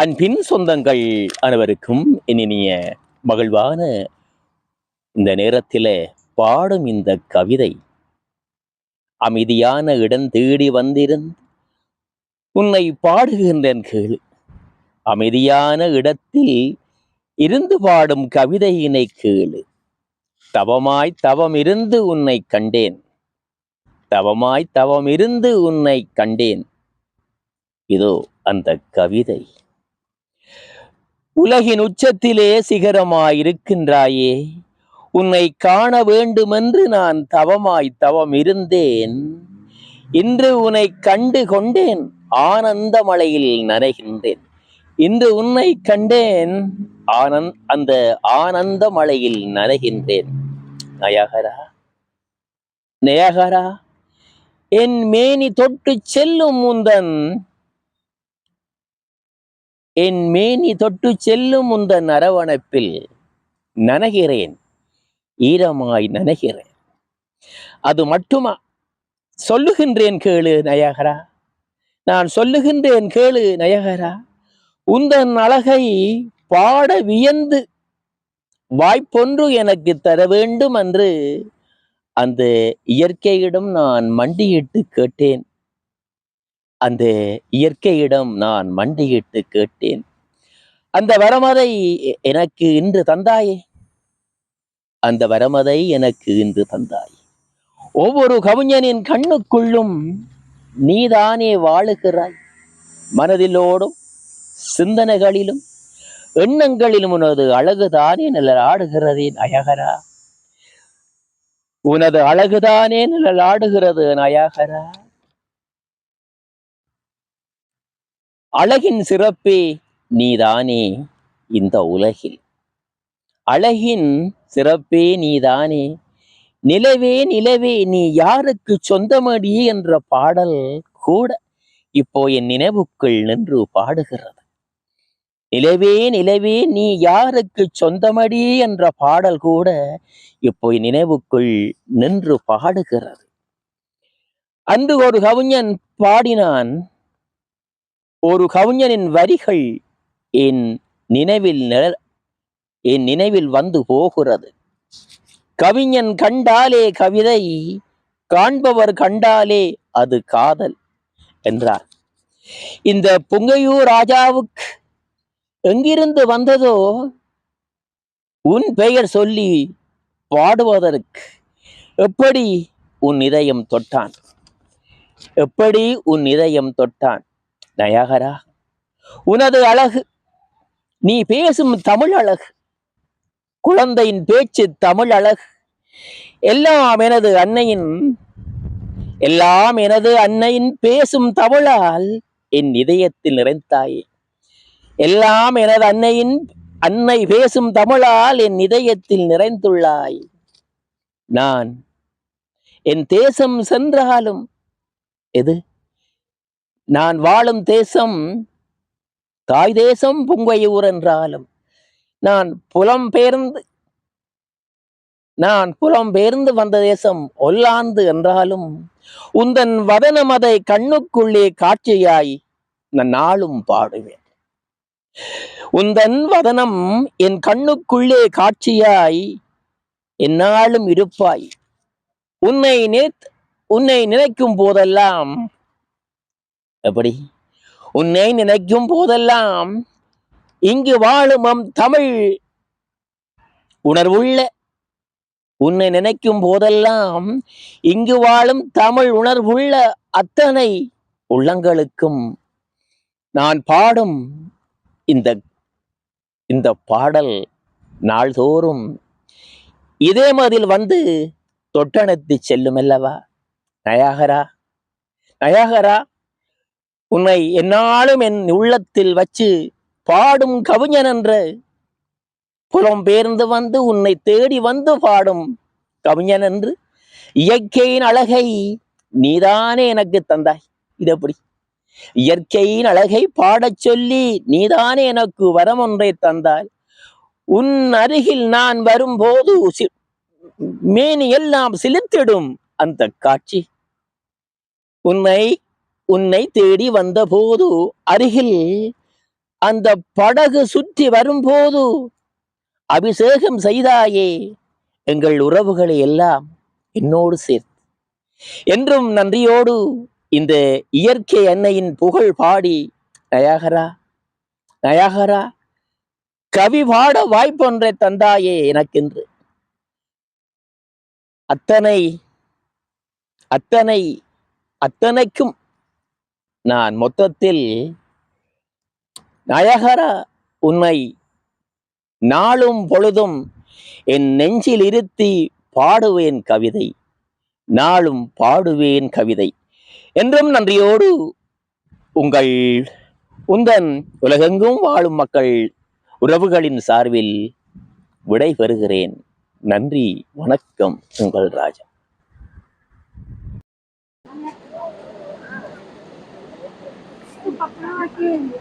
அன்பின் சொந்தங்கள் அனைவருக்கும் இனிய மகிழ்வான இந்த நேரத்தில் பாடும் இந்த கவிதை. அமைதியான இடம் தேடி வந்திருந்து உன்னை பாடுகின்றேன் கேளு. அமைதியான இடத்தில் இருந்து பாடும் கவிதையினை கேளு. தவமாய் தவம் இருந்து உன்னை கண்டேன். தவமாய் தவம் இருந்து உன்னை கண்டேன். இதோ அந்த கவிதை. உலகின் உச்சத்திலே சிகரமாயிருக்கின்றாயே. உன்னை காண வேண்டுமென்று நான் தவமாய் தவம் இருந்தேன். இன்று உன்னை கண்டு கொண்டேன் ஆனந்த மலையில் நனைகின்றேன். இன்று உன்னை கண்டேன் ஆனந்த் அந்த ஆனந்த மலையில் நனைகின்றேன். நயகரா? நயகரா? என் மேனி தொட்டு செல்லும் முந்தன் என் மேனி தொட்டு செல்லும் உந்த நரவணப்பில் நனைகிறேன் ஈரமாய் நனைகிறேன். அது மட்டுமா? சொல்லுகின்றேன் கேளு நயகரா. நான் சொல்லுகின்றேன் கேளு நயகரா. உந்தன் அழகை பாட வியந்து வாய்ப்பொன்று எனக்கு தர வேண்டும் என்று அந்த இயற்கையிடம் நான் மண்டியிட்டு கேட்டேன். அந்த இயற்கையிடம் நான் மண்டியிட்டு கேட்டேன். அந்த வரமதை எனக்கு இன்று தந்தாயே. அந்த வரமதை எனக்கு இன்று தந்தாய். ஒவ்வொரு கவிஞனின் கண்ணுக்குள்ளும் நீதானே வாழுகிறாய். மனதிலோடும் சிந்தனைகளிலும் எண்ணங்களிலும் உனது அழகுதானே நிழலாடுகிறதே நயகரா. உனது அழகுதானே நிழலாடுகிறது நயகரா. அழகின் சிறப்பே நீதானே இந்த உலகில். அழகின் சிறப்பே நீதானே. நிலவே நிலவே நீ யாருக்கு சொந்தமடி என்ற பாடல் கூட இப்போ என் நினைவுக்குள் நின்று பாடுகிறது. நிலவே நிலவே நீ யாருக்கு சொந்தமடி என்ற பாடல் கூட இப்போ என் நினைவுக்குள் நின்று பாடுகிறது. அன்று ஒரு கவிஞன் பாடினான் ஒரு கவிஞனின் வரிகள் என் நினைவில் நிழ- என் நினைவில் வந்து போகிறது. கவிஞன் கண்டாலே கவிதை காண்பவர் கண்டாலே அது காதல் என்றார். இந்த புங்கையூர் ராஜாவுக்கு எங்கிருந்து வந்ததோ உன் பெயர் சொல்லி பாடுவதற்கு எப்படி உன் இதயம் தொட்டான்? எப்படி உன் இதயம் தொட்டான்? நயாகரா உனது அழகு நீ பேசும் தமிழ் அழகு குழந்தையின் பேச்சு தமிழ் அழகு. எல்லாம் எனது அன்னையின் எல்லாம் எனது அன்னையின் பேசும் தமிழால் என் இதயத்தில் நிறைந்தாயே. எல்லாம் எனது அன்னையின் அன்னை பேசும் தமிழால் என் இதயத்தில் நிறைந்துள்ளாய். நான் என் தேசம் சென்றாலும் எது? நான் வாழும் தேசம் தாய் தேசம் புங்கையூர் என்றாலும் நான் புலம் பெயர்ந்து நான் புலம் பெயர்ந்து வந்த தேசம் ஒல்லாந்து என்றாலும் உந்தன் வதனம் அதை கண்ணுக்குள்ளே காட்சியாய் நான் நாளும் பாடுவேன். உந்தன் வதனம் என் கண்ணுக்குள்ளே காட்சியாய் என்னாலும் இருப்பாய். உன்னை நேத் உன்னை நினைக்கும் போதெல்லாம் எப்படி? உன்னை நினைக்கும் போதெல்லாம் இங்கு வாழும் அம் தமிழ் உணர்வுள்ள உன்னை நினைக்கும் போதெல்லாம் இங்கு வாழும் தமிழ் உணர்வுள்ள அத்தனை உள்ளங்களுக்கும் நான் பாடும் இந்த இந்த பாடல் நாள்தோறும் இதே மதில் வந்து தொட்டணத்தி செல்லும் அல்லவா? நயாகரா? நயாகரா? உன்னை என்னாலும் என் உள்ளத்தில் வச்சு பாடும் கவிஞன் என்ற. புலம்பெயர்ந்து வந்து உன்னை தேடி வந்து பாடும் கவிஞன் என்று. இயற்கையின் அழகை நீதானே எனக்கு தந்தாய். இது எப்படி? இயற்கையின் அழகை பாடச் சொல்லி நீதானே எனக்கு வரம் ஒன்றை தந்தாய். உன் அருகில் நான் வரும்போது சி- மேனி எல்லாம் சிலிர்த்திடும் அந்த காட்சி. உன்னை உன்னை தேடி வந்தபோது அருகில் அந்த படகு சுற்றி வரும்போது அபிஷேகம் செய்தாயே எங்கள் உறவுகளை எல்லாம் என்னோடு சேர்த்து என்றும் நன்றியோடு இந்த இயற்கை அன்னையின் புகழ் பாடி நயாகரா நயாகரா கவி பாட வாய்ப்பொன்றை தந்தாயே எனக்கென்று. அத்தனை அத்தனை அத்தனைக்கும் நான் மொத்தத்தில் நயகர உன்னை நாளும் பொழுதும் என் நெஞ்சில் இருத்தி பாடுவேன் கவிதை. நாளும் பாடுவேன் கவிதை. என்றும் நன்றியோடு உங்கள் உந்தன் உலகெங்கும் வாழும் மக்கள் உறவுகளின் சார்பில் விடை பெறுகிறேன் நன்றி வணக்கம் உங்கள் ராஜா. papai aqui.